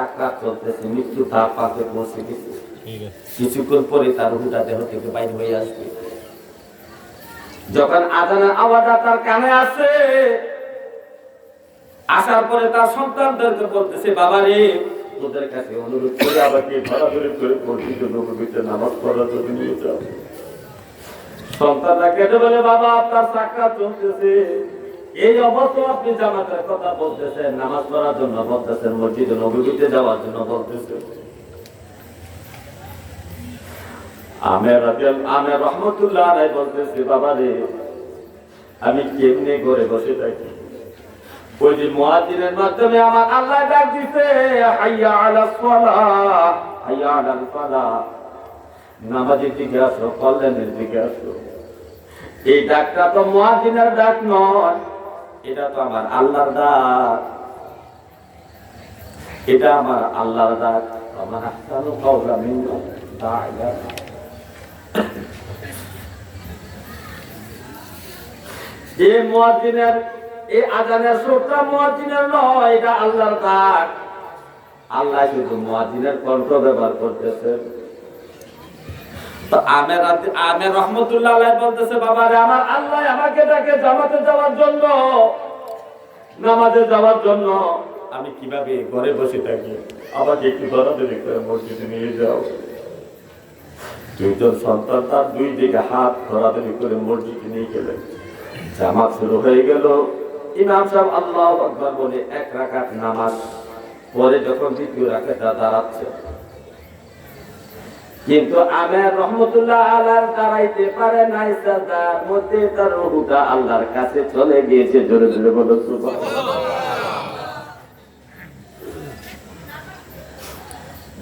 সাক্ষাৎ চলতেছে মৃত্যু তার পাকে পৌঁছে গেছে। কিছুক্ষণ পরে তার রুহুটা দেহ থেকে বাইরে হয়ে আসবে। যখন আজানের আওয়াজটা তার কানে আসে আসার পরে তার সন্তানদেরকে বলতেছে বাবা রে তোদের কাছে অনুরোধ করে আমাকে ধরাধরি করে পরিচিত নবীতে নামাজ পড়ার জন্য নিয়ে যাও। সন্তানরা কেটে বলে বাবা আপনার সাক্ষাৎ চলতেছে। এই অবস্থা আপনি জামাতের কথা বলতেছেন, নামাজ পড়ার জন্য বলতেছেন, মসজিদে নবীতে যাওয়ার জন্য বলতেছেন। আমের আমের রহমতুল্লাহ আলাই বলতেছে বাবা রে আমি কেমনে করে বসে থাকি? ওই যে মুয়াজ্জিনের মাধ্যমে আমার আল্লাহ ডাক দিছে, হাইয়া আলাস সালাহ হাইয়া ফালাহ নামাজের দিকে আসো, কল্যাণের দিকে আসো। এই ডাকটা তো মুয়াজ্জিনের ডাক নয়। এটা তো আমার আল্লাহর ডাক। এটা আমার আল্লাহর ডাক। আমার এটা ডাক। আল্লাহ শুধু মুয়াজ্জিনের কণ্ঠ ব্যবহার করতেছে। আমের আমের বাবা রে আমার আল্লাহ আমাকে ডাকে জামাতে যাওয়ার জন্য। নামাজে যাওয়ার জন্য। আমি কীভাবে ঘরে বসে থাকি? আমাকে একটু ধরাধরি করে মসজিদে নিয়ে যাও। দুইজন সন্তান, তার দুই দিকে হাত ধরাধরি করে মসজিদে নিয়ে গেলেন। জামাত শুরু হয়ে গেল। ইমাম সাহেব আল্লাহ আকবার বলে, এক রাকাত নামাজ। পরে যখন দ্বিতীয় রাকাতটা দাঁড়াচ্ছে কিন্তু আমের রহমতুল্লাহ আলার দাঁড়াইতে পারে নাই সাজার মধ্যে তার রুহুটা আল্লাহর কাছে চলে গিয়েছে। জোরে জোরে বলো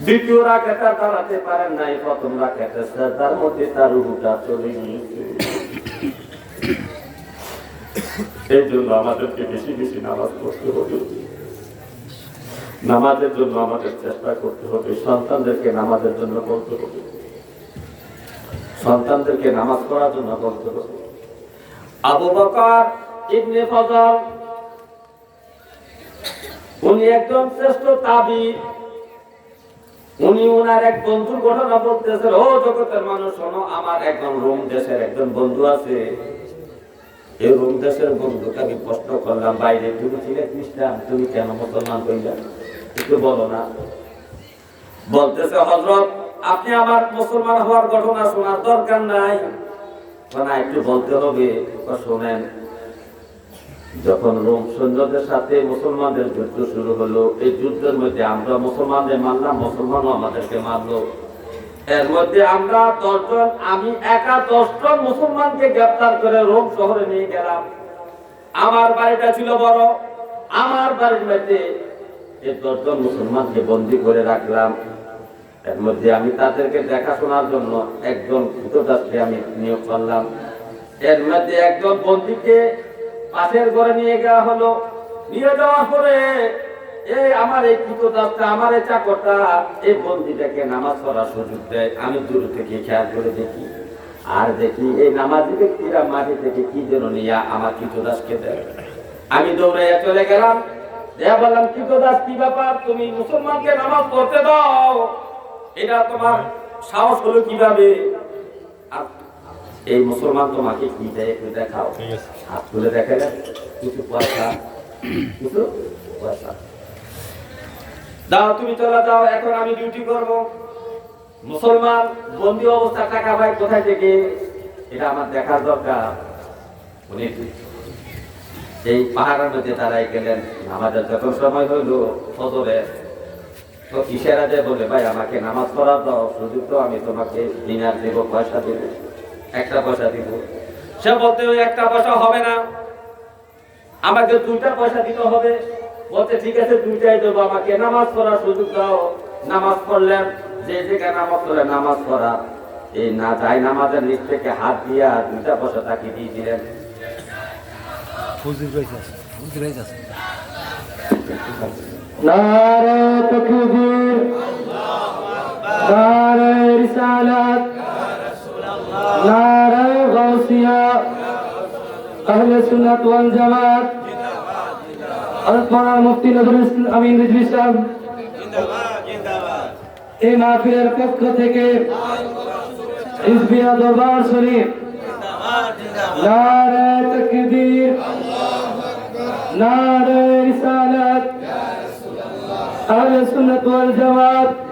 দ্বিতীয় রাখাটা দাঁড়াতে পারেন নাই, প্রথম রাখাটা তার মধ্যে তার রুহুটা চলে গিয়েছে। এই জন্য আমাদেরকে বেশি বেশি নামাজ পড়তে হবে। নামাজের জন্য আমাদের চেষ্টা করতে হবে, সন্তানদেরকে নামাজের জন্য বলতে হবে। সন্তানদেরকে নামাজ পড়ার জন্য বলতে হবে। আবু বকর ইবনে ফজল, উনি একজন শ্রেষ্ঠ তাবির উনি ওনার এক বন্ধুর ঘটনা বলতেছেন, ও জগতের মানুষ, শোনো, আমার একজন রোম দেশের একজন বন্ধু আছে। এই রোম দেশের বন্ধুকে আমি প্রশ্ন করলাম, বাইরে তুমি ছিলে খ্রিস্টান, তুমি কেন মুসলমান হইলে? একটু বলো না। বলতেছে হজরত আপনি আমার মুসলমান হওয়ার ঘটনা শোনার দরকার নাই। না, একটু বলতে হবে শোনেন। যখন রোম সৈন্যদের সাথে মুসলমানদের যুদ্ধ শুরু হলো, এই যুদ্ধের মধ্যে আমরা মুসলমানদের মানলাম, মুসলমানও আমাদেরকে মারলো এর মধ্যে আমরা দশজন, আমি একা দশজন মুসলমানকে গ্রেপ্তার করে রোম শহরে নিয়ে গেলাম। আমার বাড়িটা ছিল বড়, আমার বাড়ির মধ্যে এই দশজন মুসলমানকে বন্দি করে রাখলাম। এর মধ্যে আমি তাদেরকে দেখাশোনার জন্য একজন ভূতদাসকে আমি নিয়োগ করলাম। এর মধ্যে একজন বন্দীকে পাশের ঘরে নিয়ে যাওয়া হলো। নিয়ে যাওয়ার পরে এই আমার এই আমার এই চাকরটা এই বন্দিটাকে নামাজ পড়ার সুযোগ দেয়। আমি দূর থেকে খেয়াল করে দেখি। আর দেখি এই নামাজি ব্যক্তিরা মাটি থেকে কি যেন নিয়ে আমার কৃতদাসকে দেয়। আমি দৌড়াইয়া চলে গেলাম। দেয়া বললাম কৃতদাস কি ব্যাপার? তুমি মুসলমানকে নামাজ পড়তে দাও। এটা তোমার সাহস হলো কীভাবে? আর এই মুসলমান তোমাকে কি দেয় একটু দেখাও। হাত তুলে দেখে কিছু পয়সা কিছু পয়সা। দাও, তুমি চলে যাও, এখন আমি ডিউটি করব। মুসলমান, বন্দি অবস্থা টাকা ভাই, কোথায় থেকে? এটা আমার দেখার দরকার। উনি এই পাহাড়ের মধ্যে তারাই গেলেন। আমাদের যত সময় হইল, ফজরে। তো ইশারা যে বলে, ভাই, আমাকে নামাজ পড়া দাও, সুযোগ তো আমি তোমাকে দিনার দেব, পয়সা দেব, একটা পয়সা দিব। সে বলতে একটা পয়সা হবে না। আমাকে দুইটা পয়সা দিতে হবে। বলছে ঠিক আছে দুইটাই দেবো আমাকে নামাজ পড়ার সুযোগ দাও। নামাজ পড়লেন যে জায়গায় নামাজ পড়ে নামাজ পড়া। এই না যাই নামাজের নিচ থেকে হাত দিয়া দুইটা পয়সা তাকে দিয়ে দিলেন। রিসালাত জামাত। हज़रत मौलाना मुफ्ती नजरुल अमीन रिजवी साहब। ए माफिरर पक्ष से के इस बिना दरबार शरीफ। नारे तकदीर, नारे रिसालत। अल्लाह अहले वल जमात।